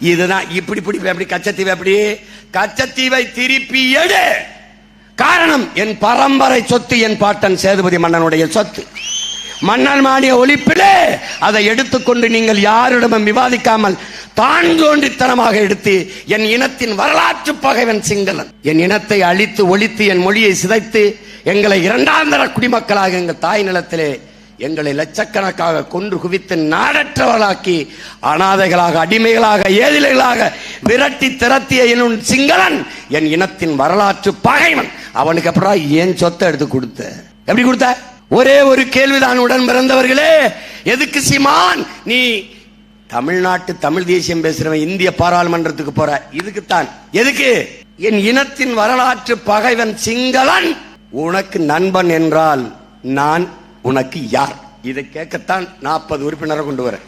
இதுதான் இப்படி பிடிப்ப எப்படி கச்சத்தீவை எப்படி கச்சத்தீவை திருப்பி எடு. காரணம் என் பரம்பரை சொத்து என் பாட்டன் சேதுபதி மன்னனுடைய சொத்து. மன்னன் மாடிய ஒழிப்பிலே அதை எடுத்துக்கொண்டு நீங்கள் யாரிடமும் விவாதிக்காமல் தான் தோன்றித்தனமாக எடுத்து என் இனத்தின் வரலாற்று பகைவன் சிங்களன். என் இனத்தை அழித்து ஒழித்து என் மொழியை சிதைத்து எங்களை இரண்டாந்தர குடிமக்களாக எங்கள் தாய் நிலத்திலே எங்களை லட்சக்கணக்காக கொன்று குவித்து நாடற்றவர்களாக்கி அனாதைகளாக அடிமைகளாக ஏதிலைகளாக விரட்டி திரத்திய என் சிங்களன் என் இனத்தின் வரலாற்று பகைவன். அவனுக்கு அப்புறம் ஏன் சொத்தை எடுத்து கொடுத்த? எப்படி கொடுத்த? ஒரே ஒரு கேள்விதான் உடன் பிறந்தவர்களே. எதுக்கு சீமான்? நீ தமிழ்நாட்டு தமிழ் தேசியம் பேசுறவன் இந்திய பாராளுமன்றத்துக்கு போற. இதுக்குத்தான். எதுக்கு? என் இனத்தின் வரலாற்று பகைவன் சிங்களன். உனக்கு நண்பன் என்றால் நான் உனக்கு யார்? இதை கேட்கத்தான் நாற்பது உறுப்பினரை கொண்டு வரேன்.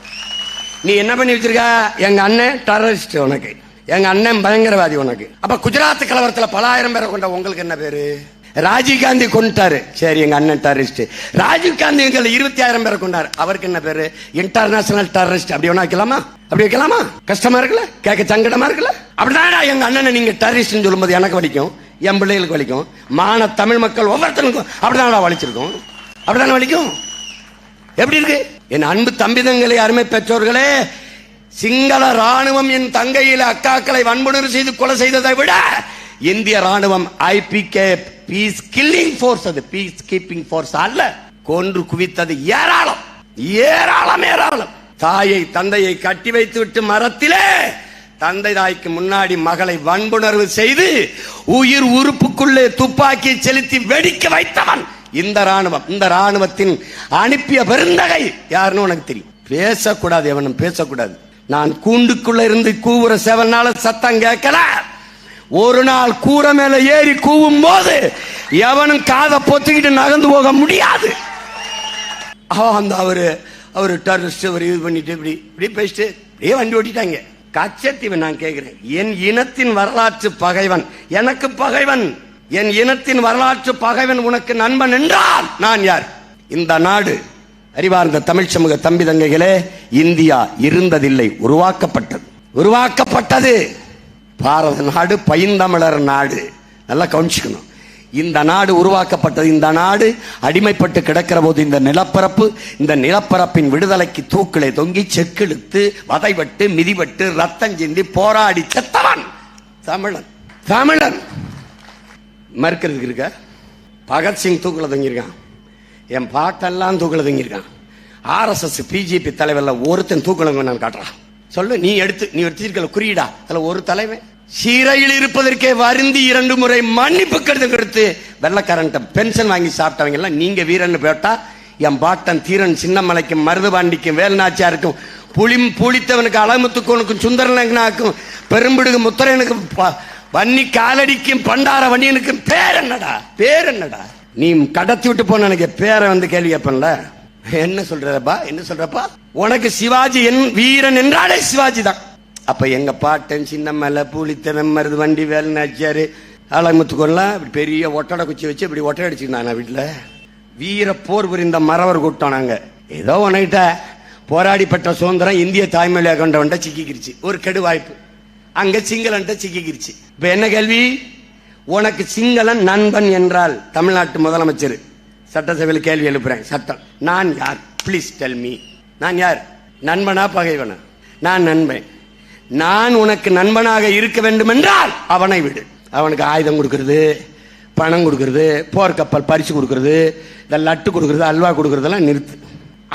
நீ என்ன பண்ணி வச்சிருக்க? எங்க அண்ணன் டெரரிஸ்ட் உனக்கு. எங்க அண்ணன் பயங்கரவாதி உனக்கு. அப்ப குஜராத் கலவரத்துல பல ஆயிரம் பேரை கொண்ட உங்களுக்கு என்ன பேரு? ராஜீவ் காந்தி கொண்டுட்டாரு சரி எங்க அண்ணன் டெரரிஸ்ட் ராஜீவ் காந்தி எங்களை இருபத்தி ஆயிரம் பேரை கொண்டாரு. அவருக்கு என்ன பேரு? இன்டர்நேஷனல் டெரரிஸ்ட் அப்படி ஒண்ணா வைக்கலாமா? அப்படி வைக்கலாமா? கஷ்டமா இருக்குல்ல? கேட்க சங்கடமா இருக்குல்ல? அப்படிதான் எங்க அண்ணனை நீங்க டெரரிஸ்ட் சொல்லும்போது எனக்கு வலிக்கும். என் பிள்ளைகளுக்கு வலிக்கும். மான தமிழ் மக்கள் ஒவ்வொருத்தனுக்கும் அப்படிதான் வலிச்சிருக்கோம். அப்படிதானே வலிக்கும்? எப்படி இருக்கு? என் அன்பு தம்பிதங்களை அருமை பெற்றோர்களே சிங்கள ராணுவம் என் தங்கையில அக்காக்களை வன்புணர்வு செய்து கொலை செய்ததை விட இந்திய ராணுவம் ஐபிகே பீஸ் கில்லிங் ஃபோர்ஸ் அது. பீஸ் கீப்பிங் ஃபோர்ஸ் அல்ல. கொன்று குவித்தது ஏராளம். ஏராளம் ஏராளம். தாயை தந்தையை கட்டி வைத்து விட்டு மரத்திலே தந்தை தாய்க்கு முன்னாடி மகளை வன்புணர்வு செய்து உயிர் உறுப்புக்குள்ளே துப்பாக்கி செலுத்தி வெடிக்க வைத்தவன் இந்த ராணுவம் இந்த ராணுவத்தின் அனுப்பிய பெருந்தகை யாருன்னு உனக்கு தெரியும். பேசக்கூடாது எவனும் பேசக்கூடாது. நான் கூண்டுக்குள்ள இருந்து கூவுற செவனால சத்தம் கேட்கல. ஒரு நாள் கூரை மேல ஏறி கூவும் போது எவனும் காதை பொத்திக்கிட்டு நகர்ந்து போக முடியாது. அந்த அவரு அவரு டெரரிஸ்ட் அவர் இது பண்ணிட்டு இப்படி இப்படி பேசிட்டு இப்படியே வண்டி ஓட்டிட்டாங்க. கச்சத்தீவன் நான் கேட்கிறேன் என் இனத்தின் வரலாற்று பகைவன் எனக்கு பகைவன். என் இனத்தின் வரலாற்று பகைவன் உனக்கு நண்பன் என்றால் நான் யார்? இந்த நாடு அறிவார்ந்த தமிழ் சமூக தம்பி தங்கைகளே இந்தியா இருந்ததில்லை உருவாக்கப்பட்டது. உருவாக்கப்பட்டது. பாரத நாடு பைந்தமிழர் நாடு. நல்லா கவனிச்சுக்கணும். இந்த நாடு உருவாக்கப்பட்டது இந்த நாடு அடிமைப்பட்டு கிடக்கிற போது இந்த நிலப்பரப்பு இந்த நிலப்பரப்பின் விடுதலைக்கு தூக்கிலே தொங்கி செக்கிழுத்து வதைவட்டு மிதிபட்டு ரத்தம் சிந்தி போராடி செத்தவன் தமிழன். தமிழன். மறுக்கிறதுக்கு இருக்க? பகத்சிங் தூக்கில் தொங்கியிருக்கான். என் பாட்டெல்லாம் தூக்கில் தொங்கியிருக்கான். ஆர்எஸ்எஸ் பிஜேபி தலைவரில் ஒருத்தன் தூக்கில் நான் காட்டுறான். சொல்லு நீ எடுத்து நீ எடுத்திருக்கல குறியீடா. அதில் ஒரு தலைவன். சிறையில் இருப்பதற்கே வருந்தி இரண்டு முறை மன்னிப்பு கடிதம் கொடுத்து வெள்ளக்காரன்ட்ட பென்ஷன் வாங்கி சாப்பிட்டவங்க எல்லாம் நீங்க வீரன்னு போட்டா என் பாட்டன் தீரன் சின்னமலைக்கும் மருதுபாண்டிக்கும் வேல்நாச்சியாருக்கும் புளி புளித்தவனுக்கு அலமுத்துக்கோனுக்கும் சுந்தரலங்கனாக்கும் பெரும்பிடுக்கு முத்தரனுக்கு வன்னி காலடிக்கும் பண்டார வண்டியனுக்கும் பேர் என்னடா பேர் என்னடா நீ கடத்தி விட்டு போன எனக்கு பேரை வந்து கேள்வி கேட்பன்ல. என்ன சொல்றப்பா? என்ன சொல்றப்பா? உனக்கு சிவாஜி என் வீரன் என்றாலே சிவாஜி தான். அப்ப எங்க பாட்டன் சின்னமலை பூலித்தனம் மருது வண்டி வேலை நாச்சியாரு அலமுத்துக்கோன்லாம் இப்படி பெரிய ஒட்டடை குச்சி வச்சு இப்படி ஒட்டடை அடிச்சுக்கிட்டாங்க வீட்டுல. வீர போர் புரிந்த மறவர் கூட்டம் நாங்க. ஏதோ உனக்கிட்ட போராடிப்பட்ட சுதந்திரம் இந்திய தாய்மொழியை கொண்டவன்ட்ட சிக்கிக்கிருச்சு. ஒரு கெடு வாய்ப்பு அங்க சிங்களன்ட்ட சிக்கிக்கிருச்சு. இப்ப என்ன கேள்வி? உனக்கு சிங்களன் நண்பன் என்றால் தமிழ்நாட்டு முதலமைச்சர். சட்டசபையில் கேள்வி எழுப்புறேன் சட்டம் நான் யார்? ப்ளீஸ் டெல் மீ நான் யார்? நண்பனா பகைவனா? நான் நண்பன். நான் உனக்கு நண்பனாக இருக்க வேண்டும் என்றால் அவனை விடு. அவனுக்கு ஆயுதம் கொடுக்கறது பணம் கொடுக்கறது போர்க்கப்பல் பரிசு கொடுக்கறது இந்த லட்டு கொடுக்கறது அல்வா கொடுக்கறதெல்லாம் நிறுத்து.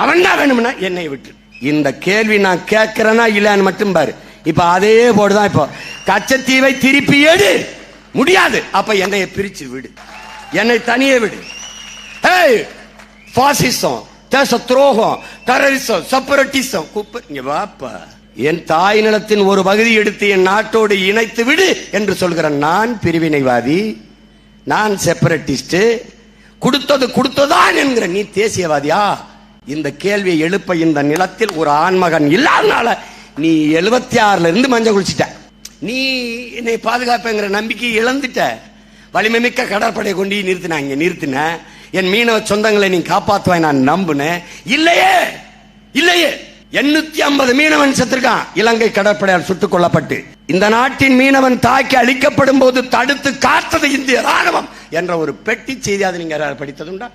அவன் தான் வேணும்னா என்னை விட்டு. இந்த கேள்வி நான் கேட்கிறேனா இல்லைன்னு மட்டும் பாரு. இப்போ அதே போடுதான் இப்போ. கச்சத்தீவை திருப்பி எடு. முடியாது. அப்ப என்னை பிரிச்சு விடு. என்னை தனியே விடு. ஏய் பாசிசம் தேச துரோகம் டெரரிசம் செப்பரட்டிசம் குப்பை வாப்பா. என் தாய் நிலத்தின் ஒரு பகுதி எடுத்து என் நாட்டோடு இணைத்து விடு என்று சொல்கிற நான் பிரிவினைவாதி நான் செப்பரட்டிஸ்ட் கொடுத்தது கொடுத்ததான் என்கிற நீ தேசியவாதியா? இந்த கேள்வியை எழுப்ப இந்த நிலத்தில் ஒரு ஆண்மகன் இல்லாதனால நீ எழுபத்தி ஆறுல இருந்து மஞ்சள் குளிச்சிட்ட. நீ என்னை பாதுகாப்புங்கிற நம்பிக்கை இழந்துட்ட. வலிமை மிக்க கடற்படையை கொண்டு நிறுத்தினாங்க நிறுத்தின என் மீனவ சொந்தங்களை நீ காப்பாத்துவாய் நான் நம்புனேன் இல்லையே! இல்லையே! எண்ணூத்தி ஐம்பது மீனவன் செத்திருக்கான். இலங்கை கடற்படையால் சுட்டுக் கொல்லப்பட்டு. இந்த நாட்டின் மீனவன் தாக்கி அழிக்கப்படும் போது தடுத்து காத்தது இந்திய ராணுவம் என்ற ஒரு பெட்டி செய்தி அது நீங்க படித்ததுண்டா?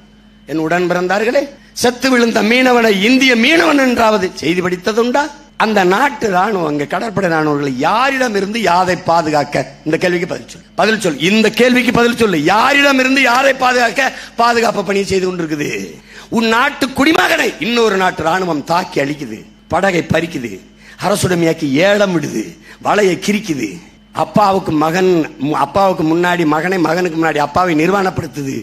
என் உடன் பிறந்தார்களே செத்து விழுந்த மீனவனை இந்திய மீனவன் என்றாவது செய்தி படித்ததுண்டா? அந்த நாட்டு ராணுவம் அங்க கடற்படை ராணுவங்கள் யாரிடம் இருந்து யாரை பாதுகாக்க? இந்த கேள்விக்கு பதில் சொல்லு. பதில் சொல் இந்த கேள்விக்கு பதில் சொல்லு. யாரிடம் இருந்து யாரை பாதுகாக்க? பாதுகாப்பு பணியை செய்து கொண்டிருக்குது. உன் நாட்டு குடிமகனை இன்னொரு நாட்டு ராணுவம் தாக்கி அழிக்குது. படகை பறிக்குது. அரசுடைமையாக்கி ஏலம் விடுது. வலையை கிரிக்குது. அப்பாவுக்கு மகன் அப்பாவுக்கு முன்னாடி மகனை மகனுக்கு முன்னாடி அப்பாவை நிர்வாணப்படுத்துது.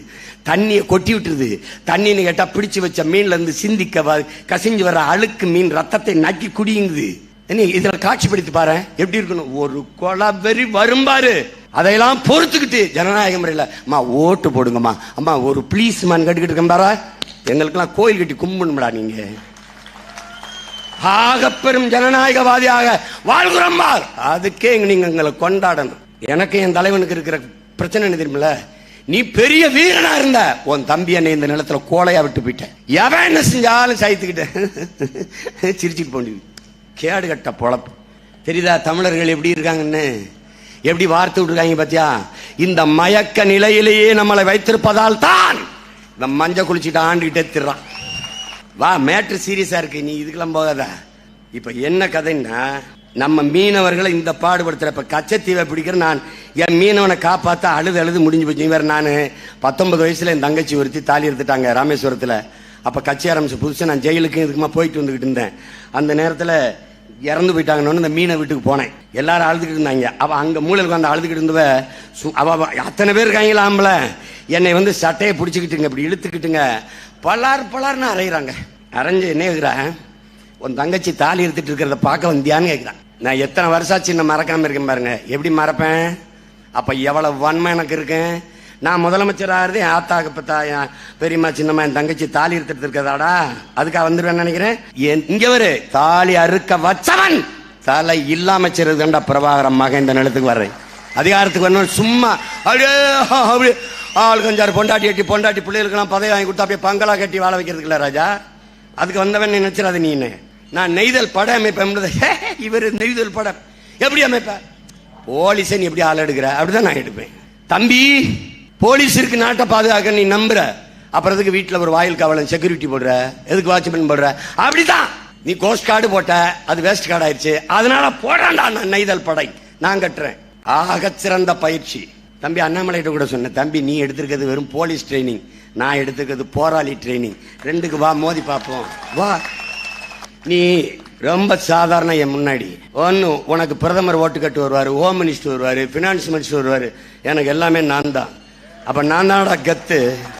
தண்ணியை கொட்டி விட்டுருது. தண்ணின்னு கேட்டால் பிடிச்சி வச்ச மீன்ல இருந்து சிந்திக்க கசிஞ்சு வர அழுக்கு மீன் ரத்தத்தை நக்கி குடியுங்குது. என்ன இதுல காட்சிப்படுத்தி பாரு எப்படி இருக்கணும்? ஒரு கொலவெறி வரும் பாரு. அதையெல்லாம் பொறுத்துக்கிட்டு ஜனநாயக முறையில் அம்மா ஓட்டு போடுங்கம்மா. அம்மா ஒரு ப்ளீஸ் மேன் கட்டுக்கிட்டு இருக்கேன் பாரா. எங்களுக்கெல்லாம் கோயில் கட்டி கும்பிடணும்டா நீங்க ஆகப்பெரும் ஜனநாயகவாதியாக வாழ்கிறோம் அதுக்கே நீங்க எங்களை கொண்டாடணும். எனக்கு என் தலைவனுக்கு இருக்கிற பிரச்சனை என்ன தெரியுமில்ல? நீ பெரிய வீரனா இருந்த உன் தம்பி என்னை இந்த நிலத்துல கோலையா விட்டு போயிட்டேன் எவன் என்ன செஞ்சாலும் சாய்த்துக்கிட்டேன் சிரிச்சுட்டு போண்டி கேடு கட்ட பொழப்பு. தெரியுதா தமிழர்கள் எப்படி இருக்காங்கன்னு? எப்படி வார்த்து விட்டுருக்காங்க பாத்தியா? இந்த மயக்க நிலையிலேயே நம்மளை வைத்திருப்பதால் தான் இந்த மஞ்சள் குளிச்சுட்டு ஆண்டுகிட்டே திர்றான். வா மேட்ரு சீரியஸா இருக்கு. நீ இதுக்கெல்லாம் போகாத. இப்ப என்ன கதைன்னா நம்ம மீனவர்களை இந்த பாடுபடுத்துற இப்ப கச்சத்தீவை பிடிக்கிற நான். என் மீனவனை காப்பாத்த அழுது அழுது முடிஞ்சு போச்சு. வேற நான். பத்தொன்பது வயசுல என் தங்கச்சி ஒருத்தி தாலி எடுத்துட்டாங்க ராமேஸ்வரத்துல. அப்ப கட்சி ஆரம்பிச்ச புதுசு நான் ஜெயிலுக்கு இதுக்குமா போயிட்டு வந்துகிட்டு இருந்தேன். அந்த நேரத்துல இறந்து போயிட்டாங்கன்னு இந்த மீனை வீட்டுக்கு போனேன். எல்லாரும் அழுதுகிட்டு இருந்தாங்க. அவ அங்க மூலையில் உட்காந்து அழுதுகிட்டு இருந்தவ சு- அவ அத்தனை பேர் இருக்காங்களா என்னை வந்து சட்டையை பிடிச்சிக்கிட்டுங்க இப்படி இழுத்துக்கிட்டுங்க. பலார் பலார்னு அரைகிறாங்க அரைஞ்சு என்ன கேட்குறேன் உன் தங்கச்சி தாலி எடுத்துட்டு இருக்கிறத பார்க்க வந்தியான்னு கேட்குறான் நான் எத்தனை வருஷம் சின்ன மறக்காமல் இருக்கேன் பாருங்க. எப்படி மறப்பேன்? அப்போ எவ்வளோ வன்மை எனக்கு இருக்கேன் நான் முதலமைச்சராக ஆகிறது என் ஆத்தாக்கு பத்தா என் பெரியம்மா சின்னம்மா என் தங்கச்சி தாலி எடுத்துட்டு இருக்கிறதாடா. அதுக்காக வந்துடுவேன் நினைக்கிறேன். என்- இங்க வரு. தாலி அறுக்க வச்சவன்! தலை இல்லாம சிறுதுண்டா பிரபாகரம் மகன் இந்த நிலத்துக்கு வர்றேன். அதிகாரத்துக்கு வரணும் சும்மா அப்படியே அப்படியே ஆள் கொஞ்சம் பொண்டாட்டி கட்டி பொண்டாட்டி பிள்ளைகளுக்கெல்லாம் பதவி வாங்கி கொடுத்தா அப்படியே பங்களா கட்டி வாழ வைக்கிறதுக்கு இல்லை ராஜா? அதுக்கு வந்தவன் நினைச்சிடாத நீ நான் நெய்தல் படம் அமைப்பேன் இவர் நெய்தல் படம் எப்படி அமைப்ப? போலீஸை நீ எப்படி ஆள் எடுக்கிற? அப்படிதான் நான் எடுப்பேன். தம்பி போலீஸ் இருக்கு நாட்டை பாதுகாக்க நீ நம்புற. அப்புறம் அதுக்கு வீட்டில் ஒரு வாயில் காவலன் செக்யூரிட்டி போடுற? எதுக்கு வாட்ச்மேன் போடுற? அப்படிதான். நீ கோஸ்ட் கார்டு போட்ட அது வேஸ்ட் கார்டு ஆயிடுச்சு. அதனால போடாண்டா நான் நெய்தல் படை. நான் கட்டுறேன். ஆக சிறந்த பயிற்சி. தம்பி அண்ணாமலைகிட்ட கூட சொன்னேன் தம்பி நீ எடுத்திருக்கிறது வெறும் போலீஸ் ட்ரைனிங். நான் எடுத்துக்கிறது போராளி ட்ரைனிங். ரெண்டுக்கு வா மோதி பார்ப்போம் வா. நீ ரொம்ப சாதாரண என் முன்னாடி. ஒன்று உனக்கு பிரதமர் ஓட்டு கட்டு ஹோம் மினிஸ்டர் வருவார் ஃபினான்ஸ் மினிஸ்டர் வருவார். எனக்கு எல்லாமே நான் தான். அப்போ நான் தானடா கத்து?